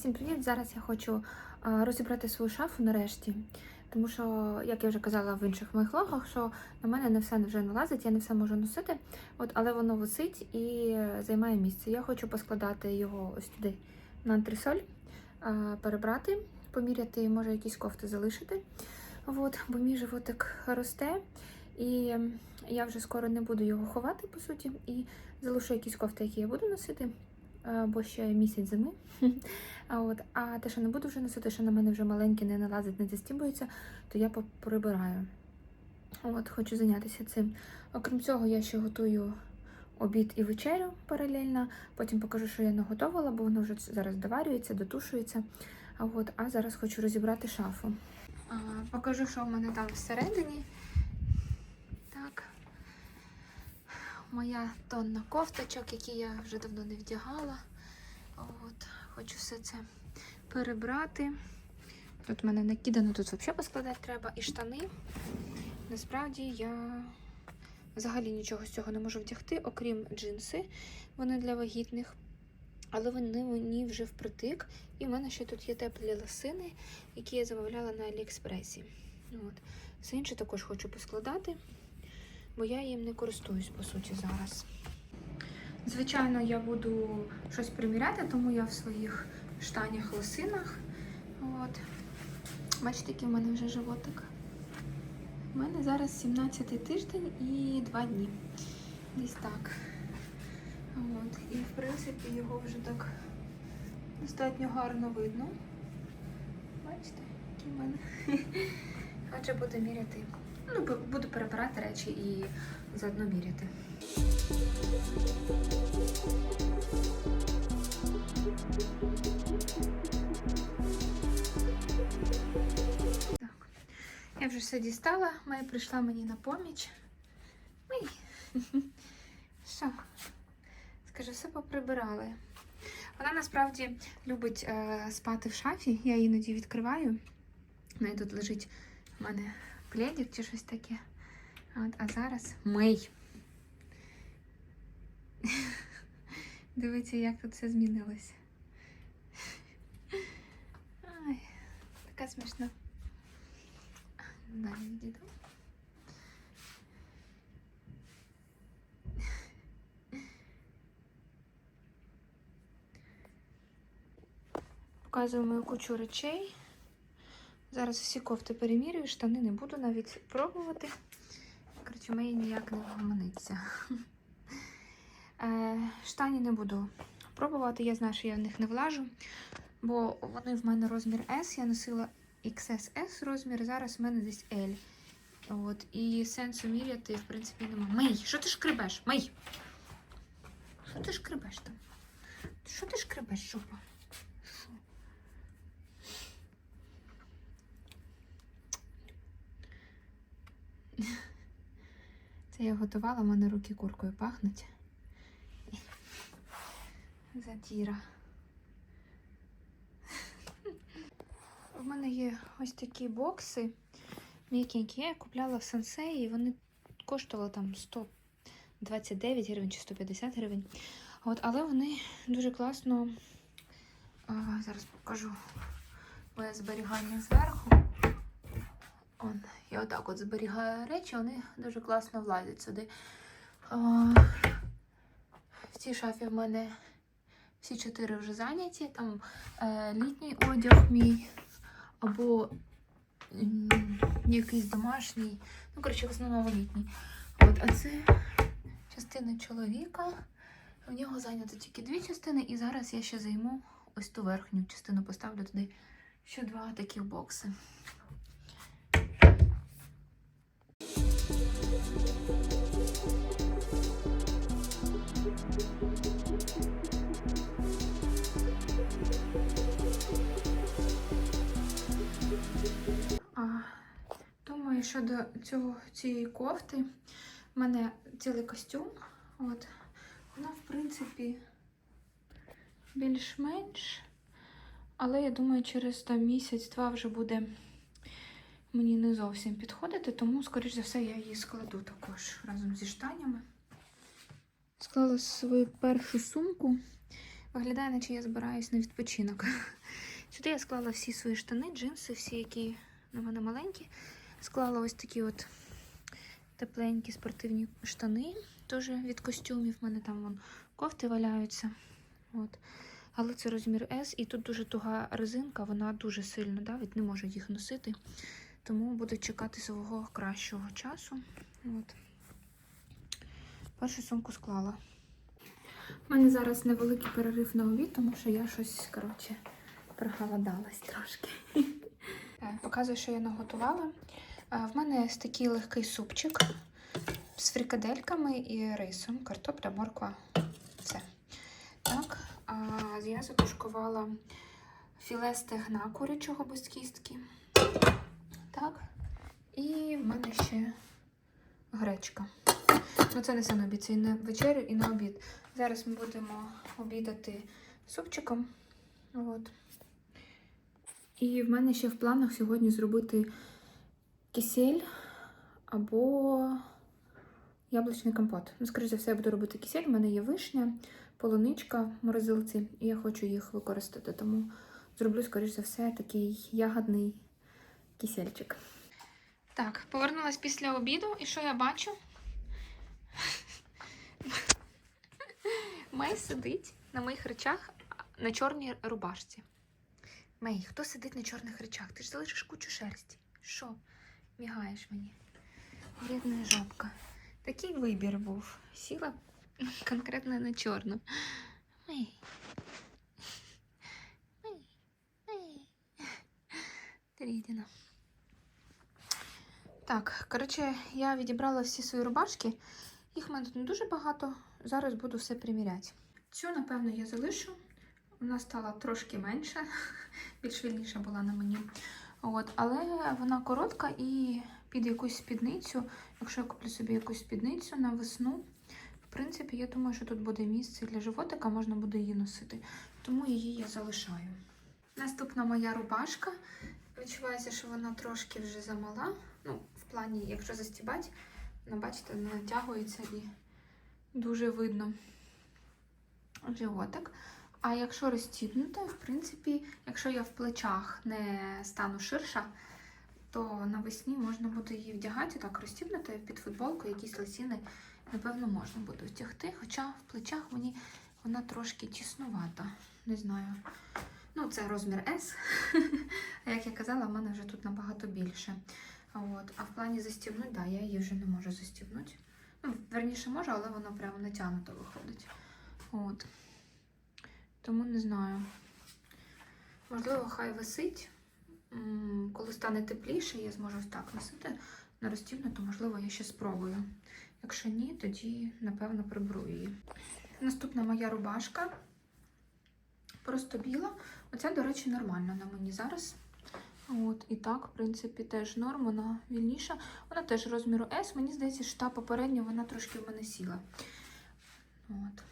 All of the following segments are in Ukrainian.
Всім привіт! Зараз я хочу розібрати свою шафу нарешті. Тому що, як я вже казала в інших моїх влогах, що на мене не все вже налазить, я не все можу носити, от, але воно висить і е, займає місце. Я хочу поскладати його ось туди на антресоль, перебрати, поміряти, може якісь кофти залишити. От, бо мій животик росте, і я вже скоро не буду його ховати, по суті, і залишу якісь кофти, які я буду носити, бо ще місяць зими. А от, а те, що не буду вже носити, що на мене вже маленькі не налазить, не застібується, то я прибираю. От, хочу зайнятися цим. Окрім цього, я ще готую обід і вечерю паралельно. Потім покажу, що я наготовила, бо воно вже зараз доварюється, дотушується. А, от, а зараз хочу розібрати шафу. А, покажу, що в мене там всередині. Так. Моя тонна кофточок, які я вже давно не вдягала. От, хочу все це перебрати. Тут в мене накидано, тут взагалі поскладати треба і штани. Насправді я взагалі нічого з цього не можу вдягти, окрім джинси. Вони для вагітних. Але вони мені вже впритик. І в мене ще тут є теплі лосини, які я замовляла на Аліекспресі. От. Все інше також хочу поскладати, бо я їм не користуюсь, по суті, зараз. Звичайно, я буду щось приміряти, тому я в своїх штанях лосинах. От. Бачите, який в мене вже животик. У мене зараз 17 тиждень і 2 дні. Десь так. От. І в принципі його вже так достатньо гарно видно. Бачите, який в мене. Отже, буду міряти. Ну, буду перебирати речі і заодно міряти. Так. Я вже все дістала, Майя прийшла мені на поміч. Ой. Що? Скажу, все поприбирали. Вона насправді любить е, спати в шафі, я іноді відкриваю. В неї тут лежить у мене пледик чи щось таке. От, а зараз мий. Дивіться, як тут все змінилося. Ай, така смішна. Далі відійду. Показую мою кучу речей. Зараз всі кофти перемірюю, штани не буду навіть пробувати. Коротше, ніяк не вгомониться. Е, Штані не буду пробувати, я знаю, що я в них не влажу, бо вони в мене розмір S, я носила XSS розмір, зараз в мене десь L. От, і сенсу міряти, в принципі, немає. Мий, що ти шкребеш? Мий! Що ти шкребеш там? Що ти шкребеш, жопа? Це я готувала, в мене руки куркою пахнуть. Затіра. У мене є ось такі бокси м'якенькі. Я купляла в сенсеї, і вони коштували там 129 гривень чи 150 гривень. От, але вони дуже класно. А, зараз покажу моє зберігання зверху. Он, я отак от зберігаю речі, вони дуже класно влазять сюди. А, в цій шафі в мене всі чотири вже зайняті. Там е, літній одяг мій, або м, якийсь домашній. Ну, коротше, в основному літній. От, а це частина чоловіка. В нього зайнято тільки дві частини, і зараз я ще займу ось ту верхню частину, поставлю туди ще два таких бокси. Думаю, що цього, цієї кофти в мене цілий костюм. От. Вона, в принципі, більш-менш. Але я думаю, через місяць-два вже буде мені не зовсім підходити, тому, скоріш за все, я її складу також разом зі штанями. Склала свою першу сумку. Виглядає, наче я збираюсь на відпочинок. Сюди я склала всі свої штани, джинси, всі, які на мене маленькі. Склала ось такі от тепленькі спортивні штани, теж від костюмів. У мене там вон кофти валяються. От. Але це розмір S, і тут дуже туга резинка, вона дуже сильно давить, не можу їх носити. Тому буду чекати свого кращого часу. От. Першу сумку склала. У мене зараз невеликий перерив на обід, тому що я щось, коротше, проголодалась трошки. Показую, що я наготувала. В мене ось такий легкий супчик з фрикадельками і рисом, картопля, морква. Все. Так, я затушкувала філе стегна курячого без кістки. Так. І в мене ще гречка. Ну, це не на обід, це і на вечерю, і на обід. Зараз ми будемо обідати супчиком. От. І в мене ще в планах сьогодні зробити кисель або яблучний компот. Ну, скоріше за все, я буду робити кисель. У мене є вишня, полуничка в морозилці, і я хочу їх використати. Тому зроблю, скоріш за все, такий ягодний кисельчик. Так, повернулась після обіду, і що я бачу? Мей сидить на моїх речах на чорній рубашці. Мей, хто сидить на чорних речах? Ти ж залишиш кучу шерсті. Що? Мігаєш мені? Бідна жопка. Такий вибір був. Сіла конкретно на чорну. Мей. Трідіна. Так, коротше, я відібрала всі свої рубашки. Їх в мене тут не дуже багато. Зараз буду все приміряти. Цю, напевно, я залишу. Вона стала трошки менша, більш вільніша була на мені. От, але вона коротка і під якусь спідницю. Якщо я куплю собі якусь спідницю на весну, в принципі, я думаю, що тут буде місце для животика, можна буде її носити. Тому її я залишаю. Наступна моя рубашка. Відчувається, що вона трошки вже замала. Ну, в плані, якщо застібати, вона, бачите, натягується і дуже видно животик. А якщо розтібнуто, в принципі, якщо я в плечах не стану ширша, то навесні можна буде її вдягати так розтібнуто під футболку, якісь лосіни, напевно, можна буде втягти. Хоча в плечах мені вона трошки тіснувата. Не знаю. Ну, це розмір S. А як я казала, в мене вже тут набагато більше. От. А в плані застібнути, да, я її вже не можу застібнути. Ну, верніше можу, але воно прямо натягнуто виходить. От. Тому не знаю. Можливо, хай висить. Коли стане тепліше, я зможу так носити на розтібнуту, можливо, я ще спробую. Якщо ні, тоді, напевно, приберу її. Наступна моя рубашка. Просто біла. Оця, до речі, нормальна на мені зараз. От, і так, в принципі, теж норм, вона вільніша. Вона теж розміру S. Мені здається, що та попередня вона трошки в мене сіла. От.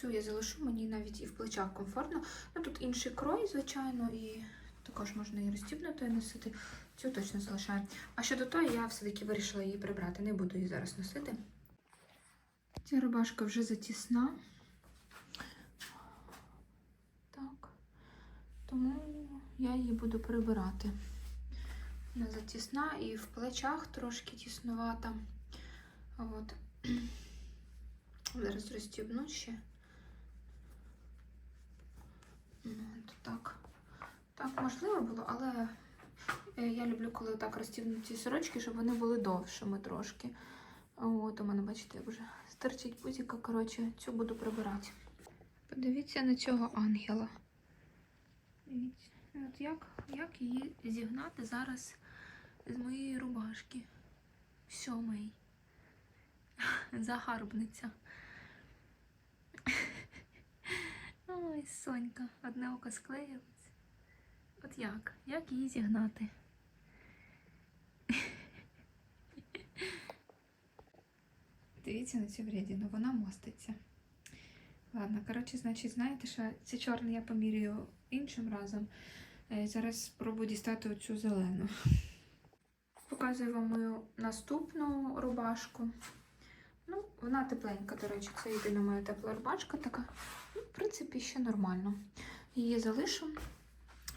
Цю я залишу, мені навіть і в плечах комфортно. Ну, тут інший крой, звичайно, і також можна і розтібнутою носити. Цю точно залишаю. А щодо тої, я все-таки вирішила її прибрати. Не буду її зараз носити. Ця рубашка вже затісна. Так. Тому я її буду прибирати. Вона затісна і в плечах трошки тіснувата. От. Зараз розстібну ще. Ну, От так. Так, можливо було, але е, я люблю, коли так розстібнуті сорочки, щоб вони були довшими трошки. От, у мене, бачите, вже стерчить пузіка. Коротше, цю буду прибирати. Подивіться на цього ангела. Дивіться. От як, як її зігнати зараз з моєї рубашки? Сьомий. Загарбниця. Ой, Сонька, одне око склеїлось. От як? Як її зігнати? Дивіться на цю врядину, вона моститься. Ладно, коротше, значить, знаєте, що це чорне я помірюю іншим разом. Е, Зараз спробую дістати оцю зелену. Показую вам мою наступну рубашку. Ну, вона тепленька, до речі, це єдина моя тепла рубашка така. Ну, в принципі, ще нормально. Її залишу.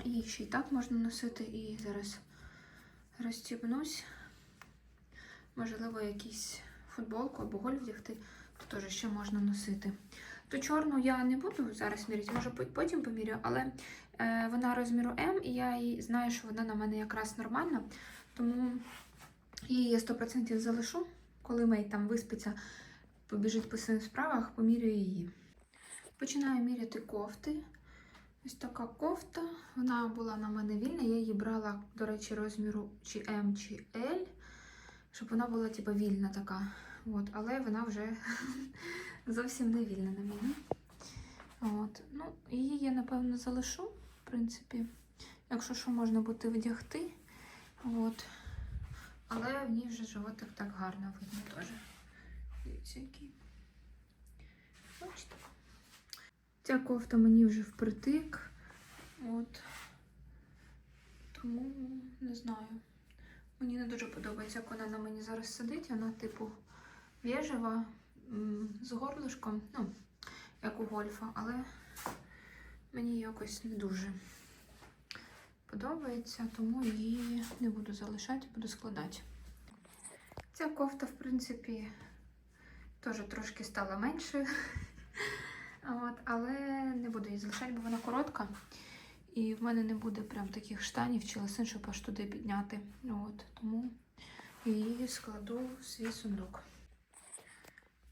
Її ще й так можна носити. І зараз розстібнусь. Можливо, якусь футболку або голь вдягти, то теж ще можна носити. Ту чорну я не буду зараз міряти, може потім поміряю, але е, вона розміру М, і я їй знаю, що вона на мене якраз нормальна. Тому її я 100% залишу. Коли Мей там виспиться, побіжить по своїм справах, поміряю її. Починаю міряти кофти. Ось така кофта. Вона була на мене вільна. Я її брала, до речі, розміру чи М, чи L, щоб вона була типу, вільна така. От, але вона вже зовсім не вільна на мені. От. Ну, її я, напевно, залишу, в принципі. Якщо що, можна буде вдягти. От. Але в ній вже животик так гарно видно теж. Дивіться, який. Бачите? Ця кофта мені вже впритик. От. Тому не знаю. Мені не дуже подобається, як вона на мені зараз сидить. Вона, типу, в'єжева, з горлышком, ну, як у гольфа, але мені якось не дуже подобається, тому її не буду залишати, буду складати. Ця кофта, в принципі, теж трошки стала меншою. От, але не буду її залишати, бо вона коротка. І в мене не буде прям таких штанів чи лосин, щоб аж туди підняти. От, тому її складу в свій сундук.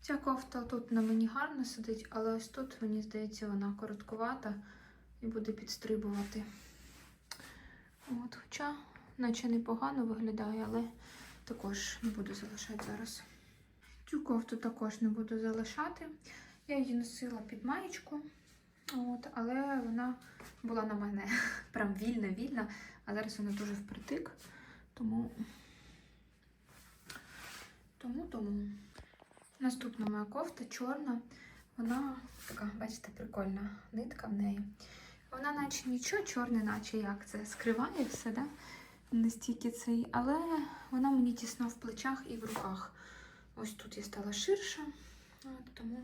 Ця кофта тут на мені гарно сидить, але ось тут, мені здається, вона короткувата і буде підстрибувати. От, хоча, наче непогано виглядає, але також не буду залишати зараз. Цю кофту також не буду залишати. Я її носила під маєчку, от, але вона була на мене прям вільна-вільна, а зараз вона дуже впритик. Тому, тому, тому. Наступна моя кофта чорна. Вона така, бачите, прикольна нитка в неї. Вона наче нічого, чорне, наче як це скриває все, да? Настільки цей, але вона мені тісна в плечах і в руках. Ось тут я стала ширша, от, тому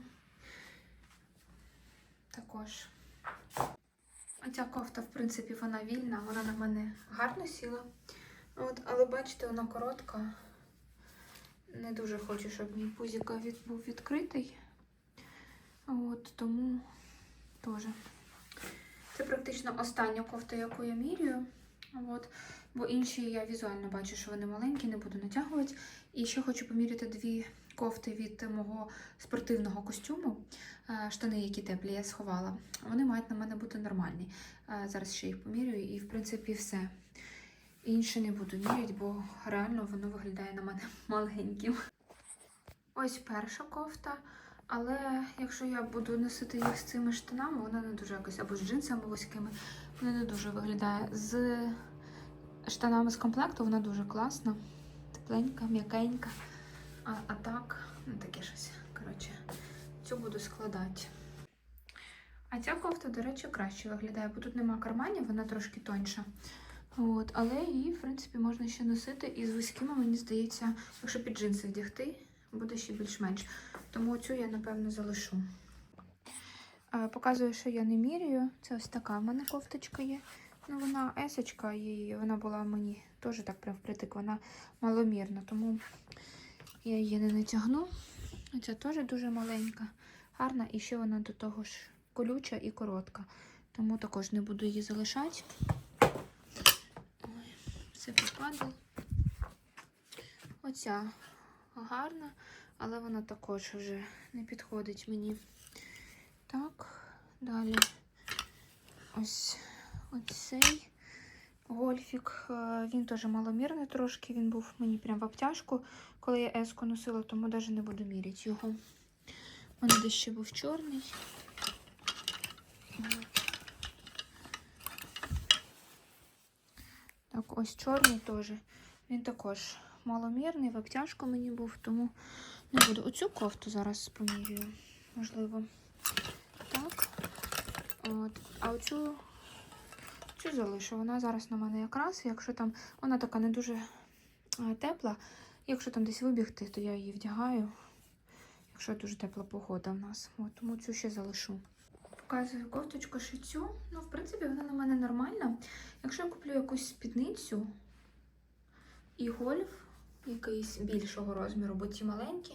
також. Оця кофта, в принципі, вона вільна, вона на мене гарно сіла. От, але бачите, вона коротка. Не дуже хочу, щоб мій пузіка від, був відкритий. От, тому теж. Це практично остання кофта, яку я міряю. От. Бо інші я візуально бачу, що вони маленькі, не буду натягувати. І ще хочу поміряти дві кофти від мого спортивного костюму. Е, Штани, які теплі, я сховала. Вони мають на мене бути нормальні. Е, Зараз ще їх помірюю, і в принципі все. Інше не буду міряти, бо реально воно виглядає на мене маленьким. Ось перша кофта. Але якщо я буду носити їх з цими штанами, вона не дуже якось або з джинсами вузькими, вона не дуже виглядає. З штанами з комплекту вона дуже класна, тепленька, м'якенька. А, а так, ну таке щось. Коротше, цю буду складати. А ця кофта, до речі, краще виглядає, бо тут нема карманів, вона трошки тоньша. От, але її, в принципі, можна ще носити. І з вузькими, мені здається, якщо під джинси вдягти, буде ще більш-менш. Тому цю я, напевно, залишу. Е, Показую, що я не міряю. Це ось така в мене кофточка є. Ну, вона есочка, і вона була мені теж так прям впритик, вона маломірна, тому я її не натягну. Ця теж дуже маленька, гарна, і ще вона до того ж колюча і коротка. Тому також не буду її залишати. Ой, все попадало. Оця гарна, але вона також вже не підходить мені. Так, далі ось оцей гольфік. Е, Він теж маломірний трошки, він був мені прям в обтяжку, коли я еску носила, тому навіть не буду міряти його. У мене ще був чорний. Так, ось чорний теж. Він також маломірний, в обтяжку мені був, тому не буду. Оцю кофту зараз помірюю, можливо. Так. От. А оцю цю залишу. Вона зараз на мене якраз. Якщо там вона така не дуже е, тепла, якщо там десь вибігти, то я її вдягаю. якщо дуже тепла погода в нас. От, тому цю ще залишу. Показую кофточку шицю. Ну, в принципі, вона на мене нормальна. Якщо я куплю якусь спідницю і гольф якийсь більшого розміру, бо ті маленькі,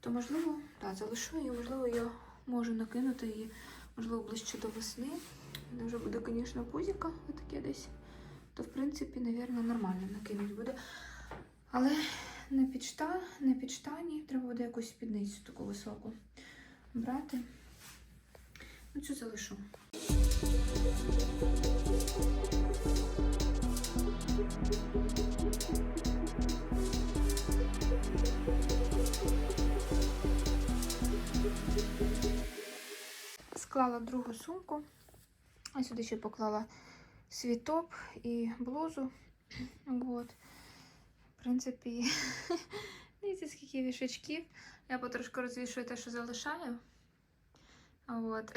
то можливо, так, залишу її, можливо, я можу накинути її, можливо, ближче до весни. Вона вже буде, звісно, пузіка, отаке десь. То, в принципі, навірно, нормально накинуть буде. Але не під, шта, не під штані, треба буде якусь спідницю таку високу брати. Ну, цю залишу. Склала другу сумку. А сюди ще поклала свій топ і блузу. От. В принципі, дивіться, скільки вішачків. Я потрошку розвішую те, що залишаю. От.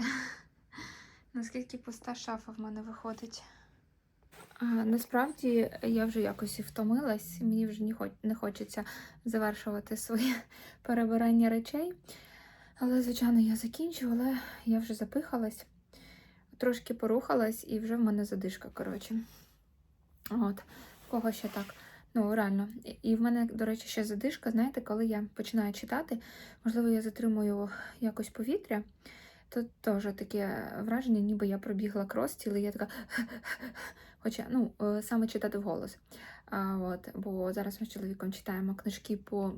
Наскільки пуста шафа в мене виходить. А, насправді я вже якось і втомилась, мені вже не хочеться завершувати своє перебирання речей. Але, звичайно, я закінчу, але я вже запихалась, трошки порухалась і вже в мене задишка, коротше. От, кого ще так. Ну, реально. І- І в мене, до речі, ще задишка, знаєте, коли я починаю читати, можливо, я затримую якось повітря, то теж таке враження, ніби я пробігла крос цілий, я така. Хоча, ну, е, саме читати вголос. А, от, бо зараз ми з чоловіком читаємо книжки по,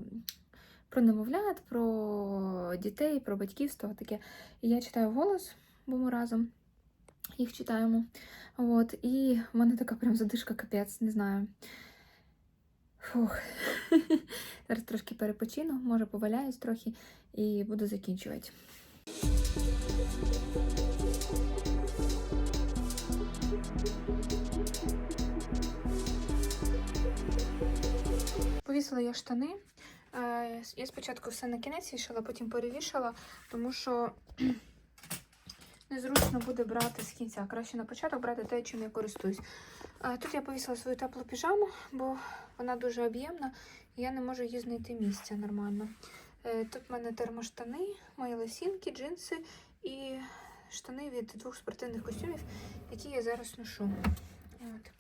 про немовлят, про дітей, про батьківство, таке. І я читаю вголос, бо ми разом їх читаємо. От, і в мене така прям задишка капець, не знаю. Фух. Зараз трошки перепочину, може поваляюсь трохи і буду закінчувати. Повісила я штани. Я спочатку все на кінець вішала, потім перевішала, тому що незручно буде брати з кінця. Краще на початок брати те, чим я користуюсь. Тут я повісила свою теплу піжаму, бо вона дуже об'ємна, і я не можу їй знайти місця нормально. Е, Тут в мене термоштани, мої лосінки, джинси і штани від двох спортивних костюмів, які я зараз ношу. От.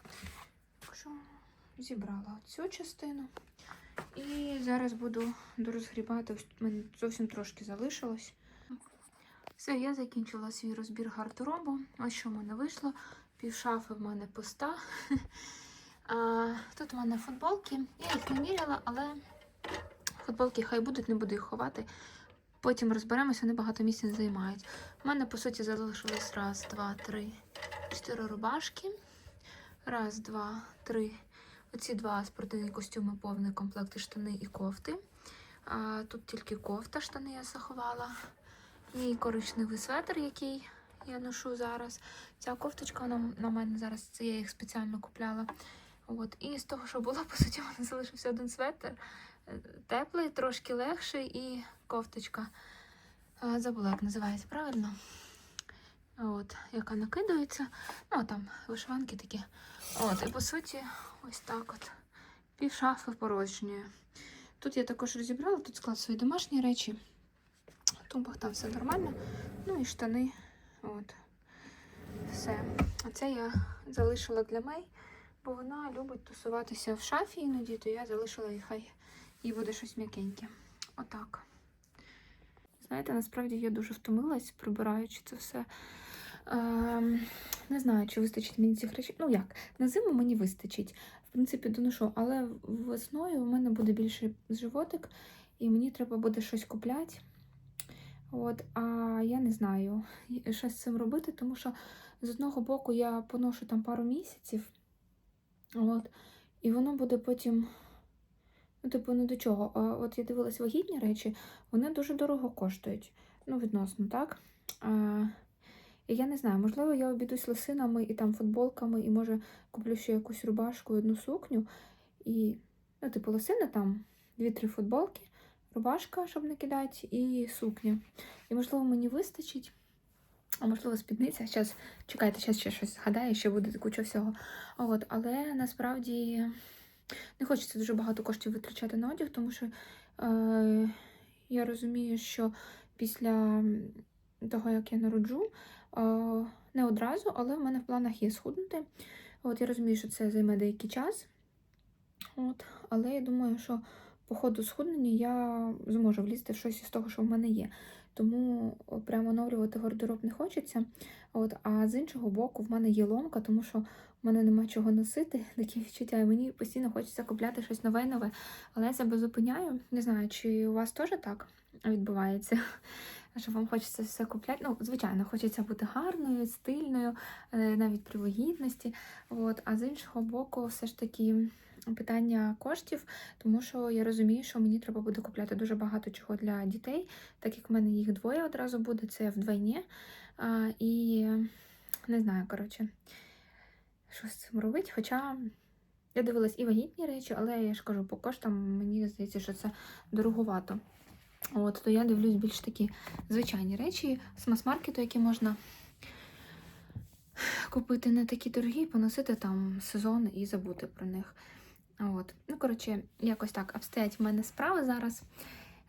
Зібрала цю частину. І зараз буду дорозгрібати. Ось в мене зовсім трошки залишилось. Все, я закінчила свій розбір гардеробу. Ось що в мене вийшло. Пів шафи в мене пуста. Тут у мене футболки. Я їх не міряла, але футболки хай будуть, не буду їх ховати. Потім розберемося, вони багато місця не займають. У мене, по суті, залишилось раз, два, три, чотири рубашки. Раз, два, три. Оці два спортивні костюми, повний комплект штани і кофти. Тут тільки кофта, штани я заховала. Мій коричневий светр, який я ношу зараз. Ця кофточка вона на мене зараз, це я їх спеціально купляла. От. І з того, що було, по суті, в мене залишився один светр. Е, Теплий, трошки легший і кофточка. Забула, як називається правильно. От, яка накидається. Ну, там вишиванки такі. От, і по суті, ось так от. Пів шафи порожньої. Тут я також розібрала, тут склад свої домашні речі. Тумбах там все нормально. Ну і штани. От. Все. А це я залишила для Мей, бо вона любить тусуватися в шафі іноді, то я залишила їй хай їй буде щось м'якеньке. Отак. Знаєте, насправді я дуже втомилась, прибираючи це все. Ем, не знаю, чи вистачить мені цих речей. Ну як, на зиму мені вистачить. В принципі, доношу, але весною у мене буде більший животик, і мені треба буде щось купляти. От, а я не знаю, що з цим робити, тому що з одного боку я поношу там пару місяців, от, і воно буде потім, ну, типу, не до чого. От я дивилась вагітні речі, вони дуже дорого коштують. Ну, відносно, так? І я не знаю, можливо, я обійдусь лосинами і там футболками, і може куплю ще якусь рубашку одну сукню. І, ну, типу, лосини там, дві-три футболки, рубашка, щоб не кидати, і сукня. І, можливо, мені вистачить. А можливо, спідниця. Зараз, чекайте, зараз ще щось згадаю, ще буде куча всього. От, але насправді не хочеться дуже багато коштів витрачати на одяг, тому що е, Я розумію, що після того, як я народжу, не одразу, але в мене в планах є схуднути. От я розумію, що це займе деякий час. От, але я думаю, що по ходу схуднення я зможу влізти в щось із того, що в мене є. Тому о, прямо оновлювати гардероб не хочеться. От, а з іншого боку, в мене є ломка, тому що в мене нема чого носити, такі відчуття, і мені постійно хочеться купляти щось нове нове. Але я себе зупиняю. Не знаю, чи у вас теж так відбувається. Що вам хочеться все купляти. Ну, звичайно, хочеться бути гарною, стильною, е, навіть при вагітності. От, а з іншого боку, все ж таки питання коштів, тому що я розумію, що мені треба буде купляти дуже багато чого для дітей, так як в мене їх двоє одразу буде, це вдвойні. А, і не знаю, коротше, що з цим робити. Хоча я дивилась і вагітні речі, але я ж кажу, по коштам мені здається, що це дороговато. От, то я дивлюсь більш такі звичайні речі з мас-маркету, які можна купити не такі дорогі, поносити там сезон і забути про них. От. Ну, коротше, якось так обстоять в мене справи зараз.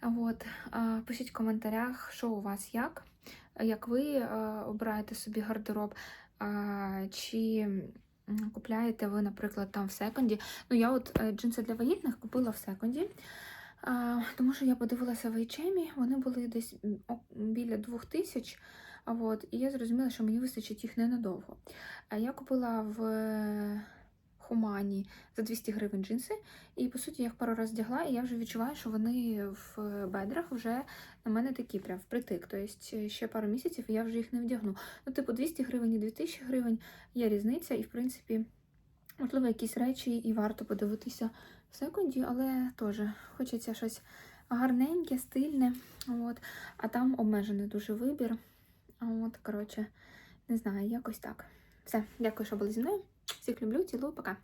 От. Пишіть в коментарях, що у вас як, як ви обираєте собі гардероб, чи купляєте ви, наприклад, там в секонді. Ну, я от е, джинси для вагітних купила в секонді. Тому що я подивилася в H&M, вони були десь біля 2000, а от, і я зрозуміла, що мені вистачить їх ненадовго. Я купила в е, Хумані за 200 гривень джинси, і по суті я їх пару раз вдягла, і я вже відчуваю, що вони в бедрах вже на мене такі прям впритик. Тобто ще пару місяців і я вже їх не вдягну. Ну, типу, 200 гривень і 2000 гривень є різниця, і в принципі, можливо, якісь речі і варто подивитися секунді, але теж хочеться щось гарненьке, стильне. От. А там обмежений дуже вибір. От, коротше, не знаю, якось так. Все, дякую, що були зі мною. Всіх люблю, цілую, пока.